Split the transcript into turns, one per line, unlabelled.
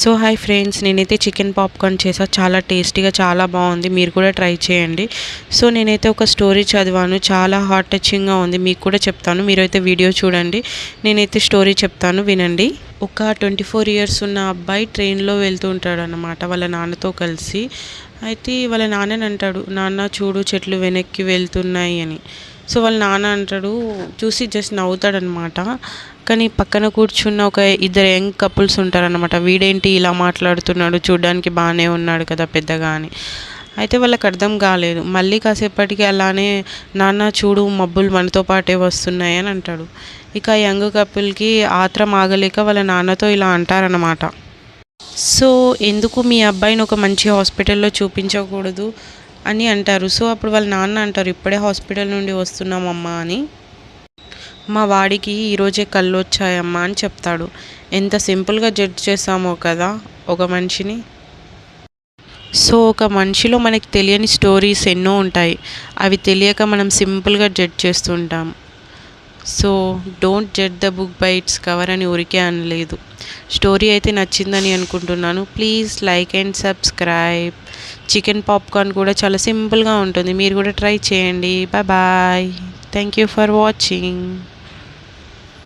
So hi friends. నేనైతే chicken popcorn చేసా. చాలా టేస్టీగా చాలా బాగుంది. మీరు కూడా ట్రై చేయండి. సో నేనైతే ఒక స్టోరీ చదివాను. చాలా హార్ట్ టచింగ్గా ఉంది. మీకు కూడా చెప్తాను. మీరైతే వీడియో చూడండి. నేనైతే స్టోరీ చెప్తాను. వినండి. ఒక ట్వంటీ ఫోర్ ఇయర్స్ ఉన్న అబ్బాయి ట్రైన్లో వెళ్తూ ఉంటాడు అన్నమాట వాళ్ళ నాన్నతో కలిసి. అయితే వాళ్ళ నాన్నని అంటాడు నాన్న చూడు చెట్లు వెనక్కి వెళ్తున్నాయి అని. సో వాళ్ళ నాన్న అంటాడు చూసి జస్ట్ నవ్వుతాడనమాట కానీ పక్కన కూర్చున్న ఒక ఇద్దరు యంగ్ కపుల్స్ ఉంటారనమాట వీడేంటి ఇలా మాట్లాడుతున్నాడు? చూడ్డానికి బాగానే ఉన్నాడు కదా పెద్దగా అని. అయితే వాళ్ళకి అర్థం కాలేదు. మళ్ళీ కాసేపటికి అలానే నాన్న చూడు మబ్బులు మనతో పాటే వస్తున్నాయి అని అంటాడు. ఇక యంగ్ కపుల్కి ఆత్రం ఆగలేక వాళ్ళ నాన్నతో ఇలా అంటారనమాట సో ఎందుకు మీ అబ్బాయిని ఒక మంచి హాస్పిటల్లో చూపించకూడదు? అని అంటారు. సో అప్పుడు వాళ్ళ నాన్న అంటారు ఇప్పుడే హాస్పిటల్ నుండి వస్తున్నామమ్మా అని. మా వాడికి ఈరోజే కళ్ళు వచ్చాయమ్మా అని చెప్తాడు. ఎంత సింపుల్గా జడ్జ్ చేసామో కదా ఒక మనిషిని. సో ఒక మనిషిలో మనకి తెలియని స్టోరీస్ ఎన్నో ఉంటాయి. అవి తెలియక మనం సింపుల్గా జడ్జ్ చేస్తుంటాం so don't judge the book by its cover అని ఊరికే అనలేదు. స్టోరీ అయితే నచ్చిందని అనుకుంటున్నాను. Please like and subscribe. Chicken popcorn కూడా చాలా సింపుల్గా ఉంటుంది. మీరు కూడా ట్రై చేయండి. Bye bye. Thank you for watching.